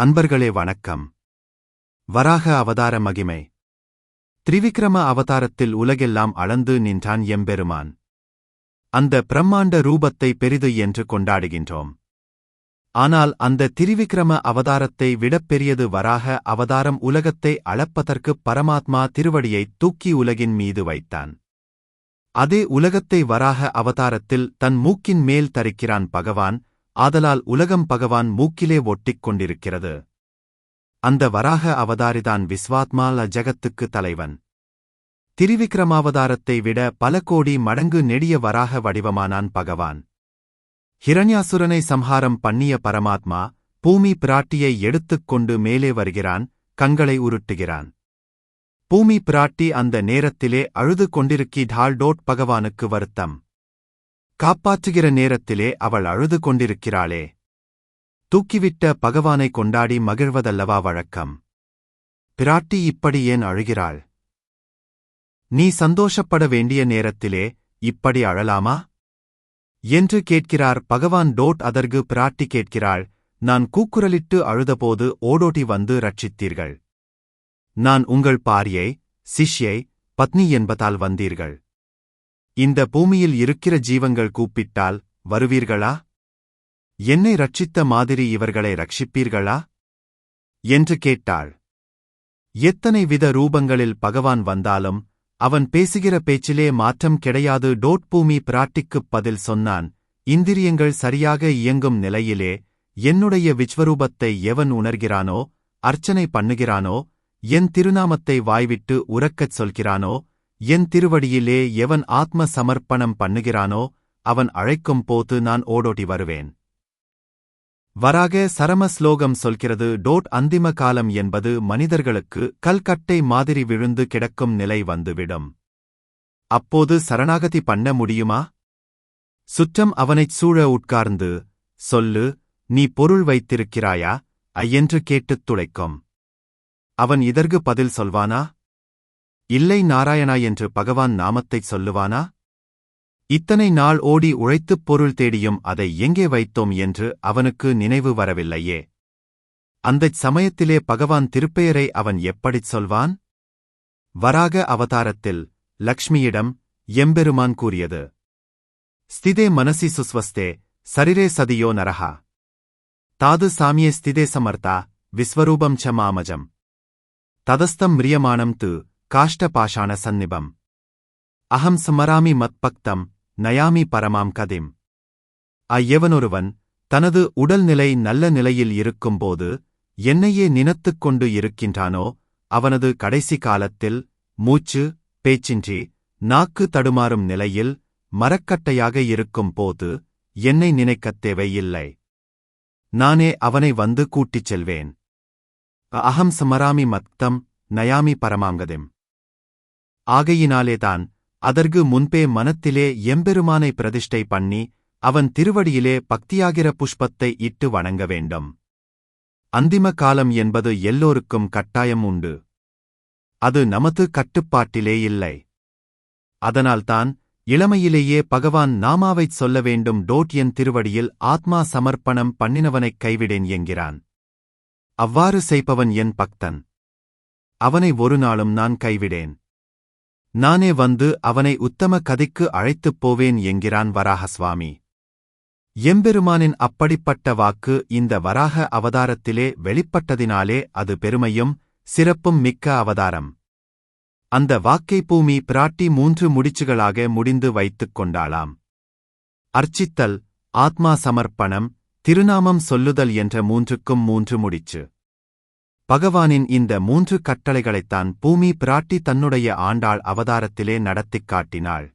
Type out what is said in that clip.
அன்பர்களே வணக்கம். வராக அவதார மகிமை. திரிவிக்ரம அவதாரத்தில் உலகெல்லாம் அளந்து நின்றான் எம்பெருமான். அந்த பிரம்மாண்ட ரூபத்தை பெரிது என்று கொண்டாடுகின்றோம். ஆனால் அந்த திரிவிக்ரம அவதாரத்தை விடப் பெரியது வராக அவதாரம் உலகத்தை அளப்பதற்குப் பரமாத்மா திருவடியை தூக்கி உலகின் மீது வைத்தான். அதே உலகத்தை வராக அவதாரத்தில் தன் மூக்கின் மேல் தரிக்கிறான் பகவான் ஆதலால் உலகம் பகவான் மூக்கிலே ஒட்டிக் கொண்டிருக்கிறது. அந்த வராக அவதாரிதான் விஸ்வாத்மால ஜகத்துக்கு தலைவன். திரிவிக்ரமாவதாரத்தை விட பல கோடி மடங்கு நெடிய வராக வடிவமானான் பகவான். ஹிரண்யாசுரனை சம்ஹாரம் பண்ணிய பரமாத்மா பூமி பிராட்டியை எடுத்துக் கொண்டு மேலே வருகிறான் கண்களை உருட்டுகிறான். பூமி பிராட்டி அந்த நேரத்திலே அழுது கொண்டிருக்கி டால்டோட் பகவானுக்கு வருத்தம். காப்பாற்றுகிற நேரத்திலே அவள் அழுது கொண்டிருக்கிறாளே. தூக்கிவிட்ட பகவானை கொண்டாடி மகிழ்வதல்லவா வழக்கம். பிராட்டி இப்படி ஏன் அழுகிறாள்? நீ சந்தோஷப்பட வேண்டிய நேரத்திலே இப்படி அழலாமா? என்று கேட்கிறார் பகவான் டோட் அதற்கு பிராட்டி கேட்கிறாள் நான் கூக்குரலிட்டு அழுதபோது ஓடோட்டி வந்து ரட்சித்தீர்கள் நான் உங்கள் பாரியை சிஷ்யை பத்னி என்பதால் வந்தீர்கள். இந்த பூமியில் இருக்கிற ஜீவங்கள் கூப்பிட்டால் வருவீர்களா? என்னை ரட்சித்த மாதிரி இவர்களை ரட்சிப்பீர்களா என்று கேட்டாள். எத்தனை வித ரூபங்களில் பகவான் வந்தாலும் அவன் பேசுகிற பேச்சிலே மாற்றம் கிடையாது. டோட் பூமி பிராட்டிக்குப் பதில் சொன்னான் இந்திரியங்கள் சரியாக இயங்கும் நிலையிலே என்னுடைய விஸ்வரூபத்தை எவன் உணர்கிறானோ அர்ச்சனை பண்ணுகிறானோ என் திருநாமத்தை வாய்விட்டு உறக்கச் சொல்கிறானோ என் திருவடியிலே எவன் ஆத்ம சமர்ப்பணம் பண்ணுகிறானோ அவன் அழைக்கும் போது நான் ஓடோடி வருவேன். வராக சரம ஸ்லோகம் சொல்கிறது டோட் அந்திம காலம் என்பது மனிதர்களுக்கு கல்கட்டை மாதிரி விழுந்து கிடக்கும் நிலை வந்துவிடும். அப்போது சரணாகதி பண்ண முடியுமா? சுற்றம் அவனைச் சூழ உட்கார்ந்து சொல்லு நீ பொருள் வைத்திருக்கிறாயா? ஐயென்று கேட்டுத் துளைக்கும். அவன் இதற்கு பதில் சொல்வானா? இல்லை நாராயணா என்று பகவான் நாமத்தைச் சொல்லுவானா? இத்தனை நாள் ஓடி உழைத்துப் பொருள் தேடியும் அதை எங்கே வைத்தோம் என்று அவனுக்கு நினைவு வரவில்லையே. அந்தச் சமயத்திலே பகவான் திருப்பெயரை அவன் எப்படிச் சொல்வான்? வராக அவதாரத்தில் லக்ஷ்மியிடம் எம்பெருமான் கூறியது ஸ்திதே மனசி சுஸ்வஸ்தே சரிரே சதியோ நரஹா. தாது சாமியே ஸ்திதே சமர்த்தா விஸ்வரூபம் ச மாமஜம். ததஸ்தம் மிரியமானம் து காஷ்டபாஷாண சந்நிபம். அகம் ஸ்மராமி மத்பக்தம் நயாமி பரமாம் கதிம். அய்யவனொருவன் தனது உடல்நிலை நல்ல நிலையில் இருக்கும்போது என்னையே நினத்துக் கொண்டு இருக்கின்றானோ அவனது கடைசி காலத்தில் மூச்சு பேச்சின்றி நாக்கு தடுமாறும் நிலையில் மரக்கட்டையாக இருக்கும் போது என்னை நினைக்கத் தேவையில்லை. நானே அவனை வந்து கூட்டிச் செல்வேன். அகம் ஸ்மராமி மத்தம் நயாமி பரமாங்கதிம் ஆகையினாலேதான் அதற்கு முன்பே மனத்திலே எம்பெருமானை பிரதிஷ்டை பண்ணி அவன் திருவடியிலே பக்தியாகிற புஷ்பத்தை இட்டு வணங்க வேண்டும். அந்திம காலம் என்பது எல்லோருக்கும் கட்டாயம் உண்டு. அது நமது கட்டுப்பாட்டிலே இல்லை. அதனால்தான் இளமையிலேயே பகவான் நாமாவைச் சொல்ல வேண்டும் டோட் என் திருவடியில் ஆத்மா சமர்ப்பணம் பண்ணினவனைக் கைவிடேன் என்கிறான். அவ்வாறு செய்பவன் என் பக்தன். அவனை ஒரு நாளும் நான் கைவிடேன். நானே வந்து அவனை உத்தம கதைக்கு அழைத்துப் போவேன் என்கிறான் வராகசுவாமி. எம்பெருமானின் அப்படிப்பட்ட வாக்கு இந்த வராக அவதாரத்திலே வெளிப்பட்டதினாலே அது பெருமையும் சிறப்பும் மிக்க அவதாரம். அந்த வாக்கை பூமி பிராட்டி மூன்று முடிச்சுகளாக முடிந்து வைத்துக் கொண்டாளாம். அர்ச்சித்தல் ஆத்மா சமர்ப்பணம் திருநாமம் சொல்லுதல் என்ற மூன்றுக்கும் மூன்று முடிச்சு. பகவானின் இந்த மூன்று கட்டளைகளைத்தான் பூமி பிராட்டி தன்னுடைய ஆண்டாள் அவதாரத்திலே நடத்திக் காட்டினாள்.